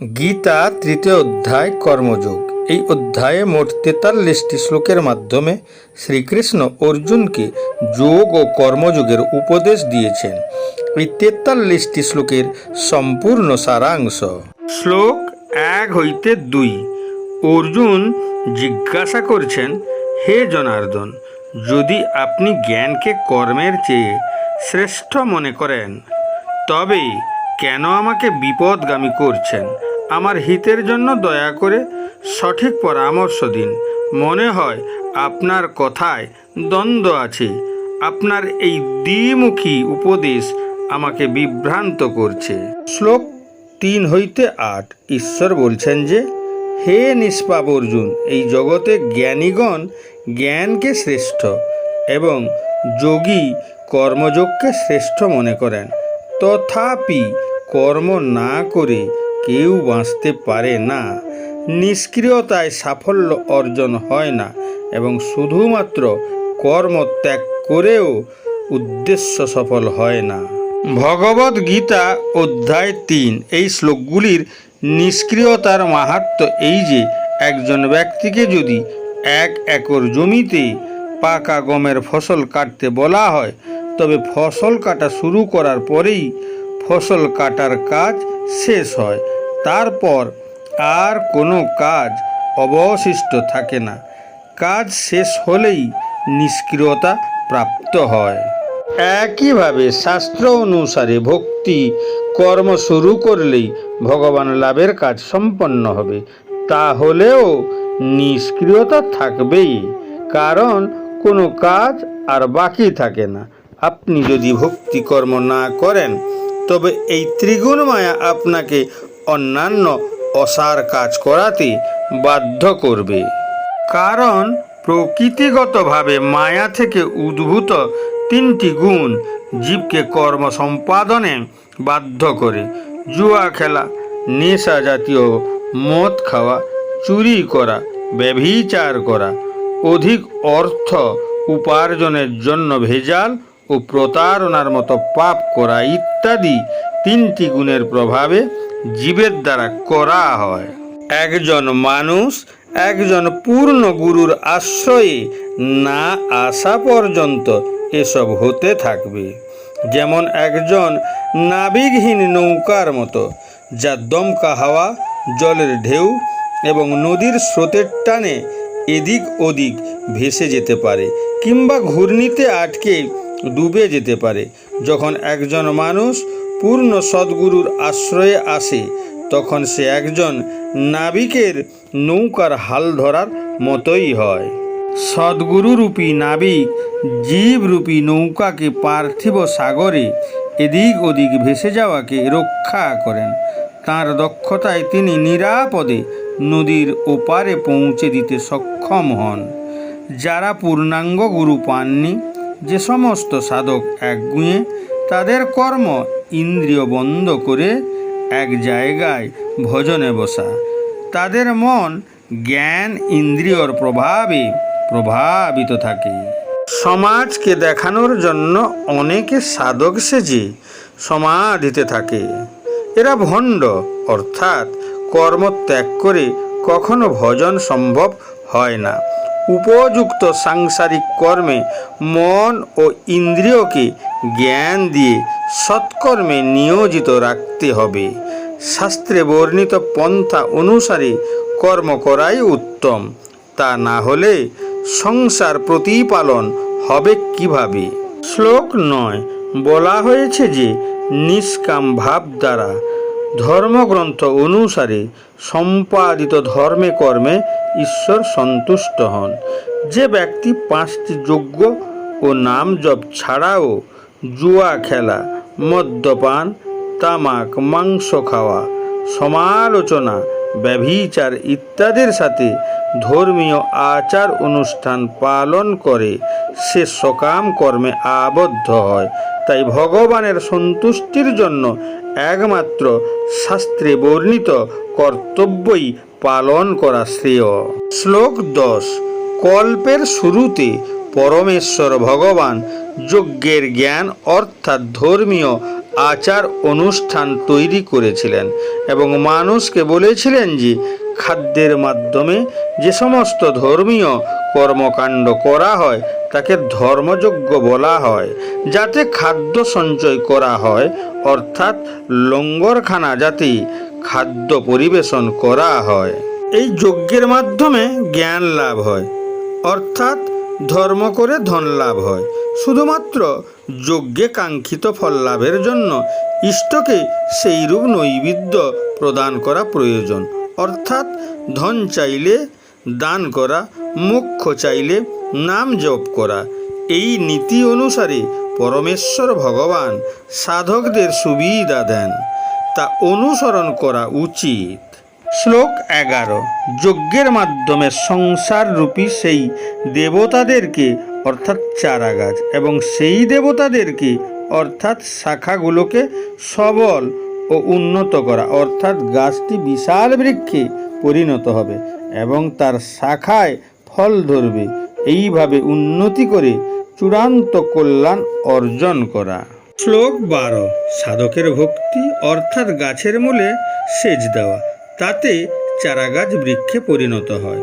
গীতা তৃতীয় অধ্যায়, কর্মযোগ। এই অধ্যায়ে মোট তেতাল্লিশটি শ্লোকের মাধ্যমে শ্রীকৃষ্ণ অর্জুনকে যোগ ও কর্মযোগের উপদেশ দিয়েছেন। এই তেতাল্লিশটি শ্লোকের সম্পূর্ণ সারাংশ। শ্লোক এক হইতে দুই। অর্জুন জিজ্ঞাসা করছেন, হে জনার্দন, যদি আপনি জ্ঞানকে কর্মের চেয়ে শ্রেষ্ঠ মনে করেন, তবে কেন আমাকে বিপদগামী করছেন? আমার হিতের জন্য দয়া করে সঠিক পরামর্শ দিন। মনে হয় আপনার কথায় দ্বন্দ্ব আছে। আপনার এই দ্বিমুখী উপদেশ আমাকে বিভ্রান্ত করছে। শ্লোক তিন হইতে আট, ঈশ্বর বলছেন যে, হে নিষ্পাপ অর্জুন, এই জগতে জ্ঞানীগণ জ্ঞানকে শ্রেষ্ঠ এবং যোগী কর্মযোগকে শ্রেষ্ঠ মনে করেন। তথাপি কর্ম না করে কেউ বাঁচতে পারে না। নিষ্ক্রিয়তায় সাফল্য অর্জন হয় না এবং শুধুমাত্র কর্ম ত্যাগ করেও উদ্দেশ্য সফল হয় না। ভগবদ গীতা অধ্যায় তিন, এই শ্লোকগুলির নিষ্ক্রিয়তার মাহাত্ম এই যে, একজন ব্যক্তিকে যদি এক একর জমিতে পাকা গমের ফসল কাটতে বলা হয়, তবে ফসল কাটা শুরু করার পরেই ফসল কাটার কাজ শেষ হয়। তারপর আর কোনো কাজ অবশিষ্ট থাকে না। কাজ শেষ হলেই নিষ্ক্রিয়তা প্রাপ্ত হয়। একইভাবে শাস্ত্র অনুসারে ভক্তি কর্ম শুরু করলেই ভগবান লাভের কাজ সম্পন্ন হবে। তাহলেও নিষ্ক্রিয়তা থাকবেই, কারণ কোনো কাজ আর বাকি থাকে না। আপনি যদি ভক্তি কর্ম না করেন, তবে এই ত্রিগুণ মায়া আপনাকে অন্যান্য অসার কাজ করাতে বাধ্য করবে। কারণ প্রকৃতিগতভাবে মায়া থেকে উদ্ভূত তিনটি গুণ জীবকে কর্ম সম্পাদনে বাধ্য করে। জুয়া খেলা, নেশা জাতীয় মদ খাওয়া, চুরি করা, ব্যভিচার করা, অধিক অর্থ উপার্জনের জন্য ভেজাল ও প্রতারণার মতো পাপ করা ইত্যাদি তিনটি গুণের প্রভাবে জীবের দ্বারা করা হয়। একজন মানুষ একজন পূর্ণ গুরুর আশ্রয়ে না আসা পর্যন্ত এসব হতে থাকবে। যেমন একজন নাবিকহীন নৌকার মতো, যা দমকা হাওয়া, জলের ঢেউ এবং নদীর স্রোতের টানে এদিক ওদিক ভেসে যেতে পারে কিংবা ঘূর্ণিতে আটকে ডুবে যেতে পারে। যখন একজন মানুষ পূর্ণ সদ্গুরুর আশ্রয়ে আসে, তখন সে একজন নাবিকের নৌকার হাল ধরার মতোই হয়। সদ্গুরুরূপী নাবিক জীবরূপী নৌকাকে পার্থিব সাগরে এদিক ওদিক ভেসে যাওয়াকে রক্ষা করেন। তার দক্ষতায় তিনি নিরাপদে নদীর ওপারে পৌঁছে দিতে সক্ষম হন। যারা পূর্ণাঙ্গ গুরু পাননি, যে সমস্ত সাধক একগুঁয়ে তাদের কর্ম ইন্দ্রিয় বন্ধ করে এক জায়গায় ভজনে বসা। তাদের মন জ্ঞান ইন্দ্রিয়র প্রভাবে প্রভাবিত থাকে। সমাজকে দেখানোর জন্য অনেকে সাধক সেজে সমাধিতে থাকে। এরা ভণ্ড, অর্থাৎ কর্ম ত্যাগ করে কখনো ভজন সম্ভব হয় না। উপযুক্ত সাংসারিক কর্মে মন ও ইন্দ্রিয়কে জ্ঞান দিয়ে সৎকর্মে নিয়োজিত রাখতে হবে। শাস্ত্রে বর্ণিত পন্থা অনুসারে কর্ম করাই উত্তম। তা না হলে সংসার প্রতিপালন হবে কীভাবে? শ্লোক নয়। বলা হয়েছে যে নিষ্কাম ভাব দ্বারা ধর্মগ্রন্থ অনুসারে সম্পাদিত ধর্মে কর্মে ঈশ্বর সন্তুষ্ট হন। যে ব্যক্তি পাঁচটি যজ্ঞ ও নাম জপ ছাড়াও জুয়া খেলা, মদ্যপান, তামাক, মাংস খাওয়া, সমালোচনা ব্যভিচার ইত্যাদির সাথে ধর্মীয় আচার অনুষ্ঠান পালন করে, সে সকাম কর্মে আবদ্ধ হয়। তাই ভগবানের সন্তুষ্টির জন্য একমাত্র শাস্ত্রে বর্ণিত কর্তব্যই পালন করা শ্রেয়। শ্লোক দশ, কল্পের শুরুতে পরমেশ্বর ভগবান যজ্ঞের জ্ঞান অর্থাৎ ধর্মীয় আচার অনুষ্ঠান তৈরি করেছিলেন এবং মানুষকে বলেছিলেন যে খাদ্যের মাধ্যমে যে সমস্ত ধর্মীয় কর্মকাণ্ড করা হয়, তাকে ধর্মযজ্ঞ বলা হয়। যাতে খাদ্য সঞ্চয় করা হয়, অর্থাৎ লঙ্গরখানা যাতে খাদ্য পরিবেশন করা হয়। এই যজ্ঞের মাধ্যমে জ্ঞান লাভ হয়, অর্থাৎ ধর্ম করে ধন লাভ হয়। শুধুমাত্র যজ্ঞে কাঙ্ক্ষিত ফল লাভের জন্য ইষ্টকে সেইরূপ নৈবেদ্য প্রদান করা প্রয়োজন। অর্থাৎ ধন চাইলে দান করা, মোক্ষ চাইলে নাম জপ করা। এই নীতি অনুসারে পরমেশ্বর ভগবান সাধকদের সুবিধা দেন। তা অনুসরণ করা উচিত। শ্লোক এগারো। যজ্ঞের মাধ্যমে সংসার রূপী সেই দেবতাদেরকে, অর্থাৎ চারা গাছ এবং সেই দেবতাদেরকে, অর্থাৎ শাখাগুলোকে সবল ও উন্নত করা, অর্থাৎ গাছটি বিশাল বৃক্ষে পরিণত হবে এবং তার শাখায় ফল ধরবে। এইভাবে উন্নতি করে চূড়ান্ত কল্যাণ অর্জন করা। শ্লোক বারো, সাধকের ভক্তি, অর্থাৎ গাছের মূলে সেচ দেওয়া। তাতে চারাগাছ বৃক্ষে পরিণত হয়।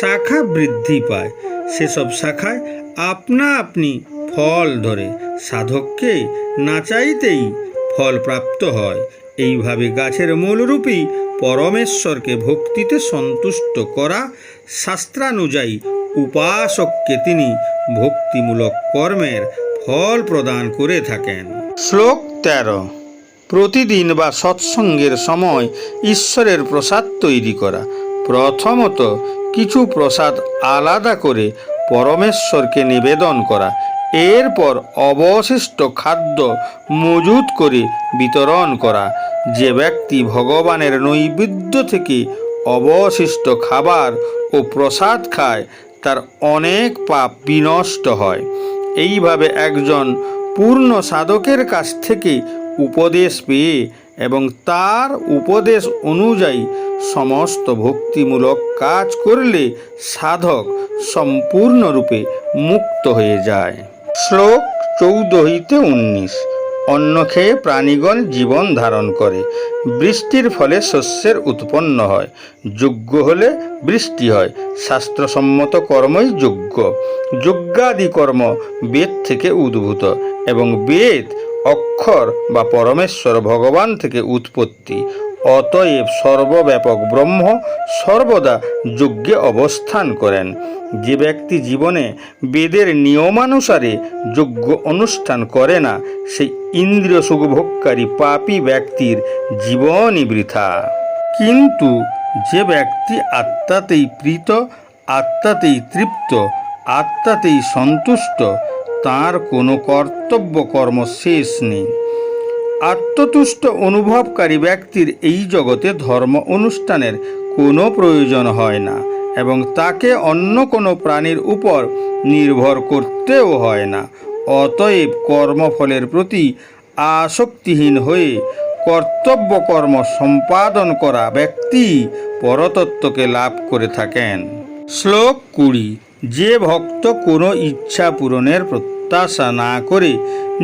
শাখা বৃদ্ধি পায়। সেসব শাখায় আপনা আপনি ফল ধরে। সাধককে না চাইতেই ফল প্রাপ্ত হয়। এইভাবে গাছের মূলরূপী পরমেশ্বরকে ভক্তিতে সন্তুষ্ট করা শাস্ত্রানুযায়ী উপাসককে তিনি ভক্তিমূলক কর্মের ফল প্রদান করে থাকেন। শ্লোক তেরো। প্রতিদিন বা সৎসঙ্গের সময় ঈশ্বরের প্রসাদ তৈরি করা। প্রথমত, কিছু প্রসাদ আলাদা করে পরমেশ্বরকে নিবেদন করা। এরপর অবশিষ্ট খাদ্য মজুত করে বিতরণ করা। যে ব্যক্তি ভগবানের নৈবেদ্য থেকে অবশিষ্ট খাবার ও প্রসাদ খায়, তার অনেক পাপ বিনষ্ট হয়। এইভাবে একজন পূর্ণ সাধকের কাছ থেকে উপদেশ পেয়ে এবং তার উপদেশ অনুযায়ী সমস্ত ভক্তিমূলক কাজ করলে সাধক সম্পূর্ণরূপে মুক্ত হয়ে যায়। শ্লোক চৌদ্দ হইতে উনিশ। অন্ন খেয়ে প্রাণীগণ জীবন ধারণ করে। বৃষ্টির ফলে শস্যের উৎপন্ন হয়। যোগ্য হলে বৃষ্টি হয়। শাস্ত্রসম্মত কর্মই যোগ্য যজ্ঞাদি কর্ম বেদ থেকে উদ্ভূত এবং বেদ অক্ষর বা পরমেশ্বর ভগবান থেকে উৎপত্তি। অতএব সর্বব্যাপক ব্রহ্ম সর্বদা যজ্ঞে অবস্থান করেন। যে ব্যক্তি জীবনে বেদের নিয়মানুসারে যজ্ঞ অনুষ্ঠান করে না, সেই ইন্দ্রিয় সুখভোগকারী পাপী ব্যক্তির জীবনই বৃথা। কিন্তু যে ব্যক্তি আত্মাতেই প্রীত, আত্মাতেই তৃপ্ত, আত্মাতেই সন্তুষ্ট তার কোনো কর্তব্য কর্ম শেষ নেই। আত্মতুষ্ট অনুভবকারী ব্যক্তির এই জগতে ধর্ম অনুষ্ঠানের কোনো প্রয়োজন হয় না এবং তাকে অন্য কোনো প্রাণীর উপর নির্ভর করতেও হয় না। অতএব কর্মফলের প্রতি আসক্তিহীন হয়ে কর্তব্য কর্ম সম্পাদন করা ব্যক্তি পরতত্ত্বকে লাভ করে থাকেন। শ্লোক কুড়ি, যে ভক্ত কোনো ইচ্ছা পূরণের প্রত্যাশা না করে,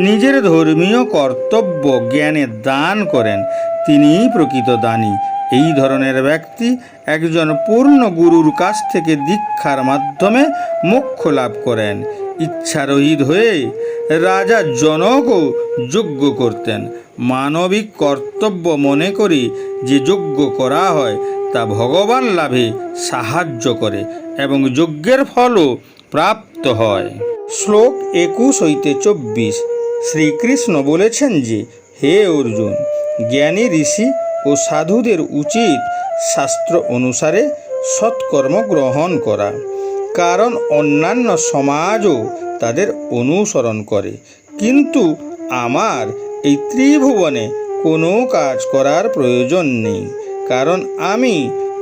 নিজের ধর্মীয় কর্তব্য জ্ঞানে দান করেন। তিনিই প্রকৃত দানী। এই ধরনের ব্যক্তি একজন পূর্ণ গুরুর কাছ থেকে দীক্ষার মাধ্যমে মোক্ষ লাভ করেন। ইচ্ছারহিত হয়ে রাজা জনকও যজ্ঞ করতেন। মানবিক কর্তব্য মনে করে যে যজ্ঞ করা হয়, তা ভগবান লাভে সাহায্য করে এবং যজ্ঞের ফলও প্রাপ্ত হয়। শ্লোক একুশ হইতে চব্বিশ। শ্রীকৃষ্ণ বলেছেন যে, হে অর্জুন, জ্ঞানী ঋষি ও সাধুদের উচিত শাস্ত্র অনুসারে সৎকর্ম গ্রহণ করা, কারণ অন্যান্য সমাজও তাদের অনুসরণ করে। কিন্তু আমার এই ত্রিভুবনে কোনো কাজ করার প্রয়োজন নেই, কারণ আমি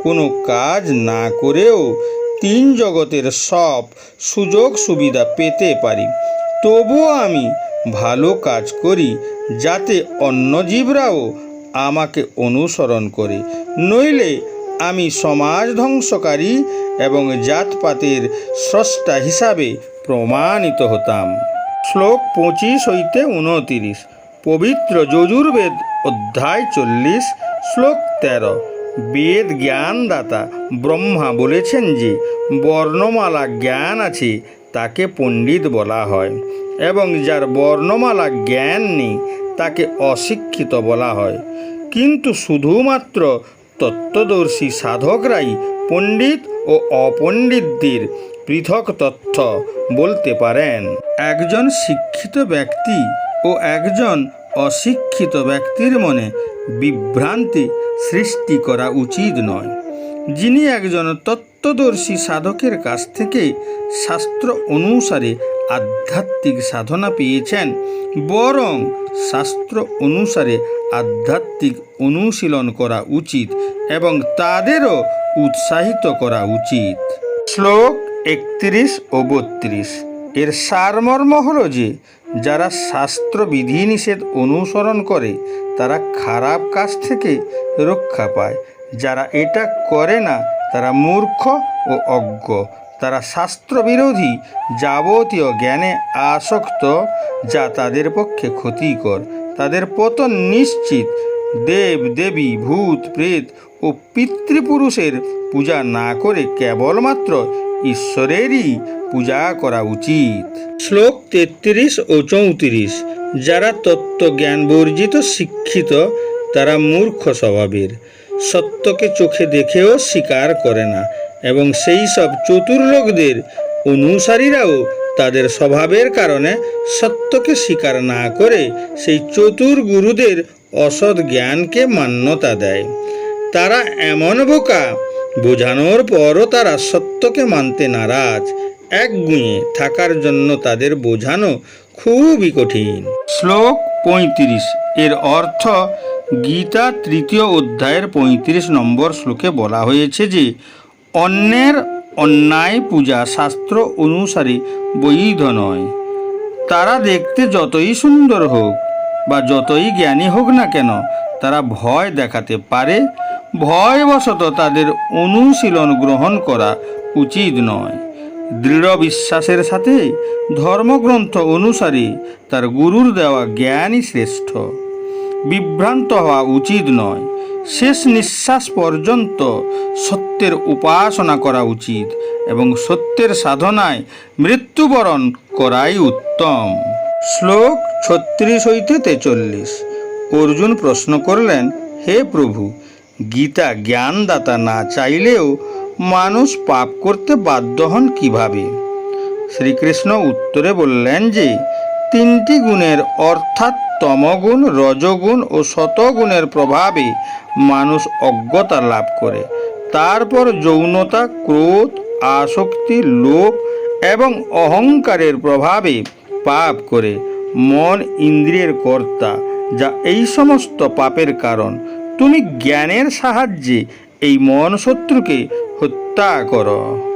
কোনো কাজ না করেও তিন জগতের সব সুযোগ সুবিধা পেতে পারি। তবুও আমি ভালো কাজ করি যাতে অন্য জীবরাও আমাকে অনুসরণ করে। নইলে আমি সমাজ ধ্বংসকারী এবং জাতপাতের স্রষ্টা হিসাবে প্রমাণিত হতাম। শ্লোক পঁচিশ হইতে উনতিরিশ পবিত্র যজুর্বেদ অধ্যায় চল্লিশ, শ্লোক তেরো। বেদ জ্ঞানদাতা ব্রহ্মা বলেছেন যে, বর্ণমালা জ্ঞান আছে, তাকে পণ্ডিত বলা হয়। এবং যার বর্ণমালা জ্ঞান নেই, তাকে অশিক্ষিত বলা হয়। কিন্তু শুধুমাত্র তত্ত্বদর্শী সাধকরাই পণ্ডিত ও অপণ্ডিতদের পৃথক তথ্য বলতে পারেন। একজন শিক্ষিত ব্যক্তি ও একজন অশিক্ষিত ব্যক্তির মনে বিভ্রান্তি সৃষ্টি করা উচিত নয়। যিনি একজন তত্ত্বদর্শী সাধকের কাছ থেকে শাস্ত্র অনুসারে আধ্যাত্মিক সাধনা পেয়েছেন, বরং শাস্ত্র অনুসারে আধ্যাত্মিক অনুশীলন করা উচিত এবং তাদেরও উৎসাহিত করা উচিত। শ্লোক একত্রিশ ও বত্রিশ। এর সারমর্ম হল যে যারা শাস্ত্র বিধিনিষেধ অনুসরণ করে, তারা খারাপ কাজ থেকে রক্ষা পায়। যারা এটা করে না, তারা মূর্খ ও অজ্ঞ। তারা শাস্ত্রবিরোধী, যাবতীয় জ্ঞানে আসক্ত, যা তাদের পক্ষে ক্ষতিকর। তাদের পতন নিশ্চিত দেব, দেবী, ভূত, প্রেত ও পিতৃপুরুষের পূজা না করে কেবলমাত্র ঈশ্বরেরই পূজা করা উচিত। শ্লোক তেত্রিশ ও চৌত্রিশ, যারা তত্ত্বজ্ঞান বর্জিত শিক্ষিত, তারা মূর্খ স্বভাবের। সত্যকে চোখে দেখেও স্বীকার করে না, এবং সেই সব চতুর লোকদের অনুসারীরাও তাদের স্বভাবের কারণে সত্যকে স্বীকার না করে সেই চতুর গুরুদের অসৎ জ্ঞানকে মান্যতা দেয়। তারা এমন বোকা, বোঝানোর পরও তারা সত্যকে মানতে নারাজ। একগুঁয়ে থাকার জন্য তাদের বোঝানো খুবই কঠিন। শ্লোক পঁয়ত্রিশ, এর অর্থ গীতা তৃতীয় অধ্যায়ের পঁয়ত্রিশ নম্বর শ্লোকে বলা হয়েছে যে, অন্যের অন্যায় পূজা শাস্ত্র অনুসারে বৈধ নয়। তারা দেখতে যতই সুন্দর হোক বা যতই জ্ঞানী হোক না কেন, তারা ভয় দেখাতে পারে। ভয়বশত তাদের অনুশীলন গ্রহণ করা উচিত নয়। দৃঢ় বিশ্বাসের সাথে ধর্মগ্রন্থ অনুসারে তার গুরুর দেওয়া জ্ঞানই শ্রেষ্ঠ। বিভ্রান্ত হওয়া উচিত নয়। শেষ নিঃশ্বাস পর্যন্ত সত্যের উপাসনা করা উচিত এবং সত্যের সাধনায় মৃত্যুবরণ করাই উত্তম। শ্লোক ছত্রিশ হইতে তেচল্লিশ। অর্জুন প্রশ্ন করলেন, হে প্রভু, গীতা জ্ঞানদাতা না চাইলেও মানুষ পাপ করতে বাধ্য হন কীভাবে? শ্রীকৃষ্ণ উত্তরে বললেন যে, তিনটি গুণের অর্থাৎ তমগুণ, রজগুণ ও শতগুণের প্রভাবে মানুষ অজ্ঞতা লাভ করে। তারপর যৌনতা, ক্রোধ, আসক্তি, লোভ এবং অহংকারের প্রভাবে পাপ করে। মন ইন্দ্রিয়ের কর্তা, যা এই সমস্ত পাপের কারণ। তুমি জ্ঞানের সাহায্যে এই মন শত্রুকে হত্যা করো।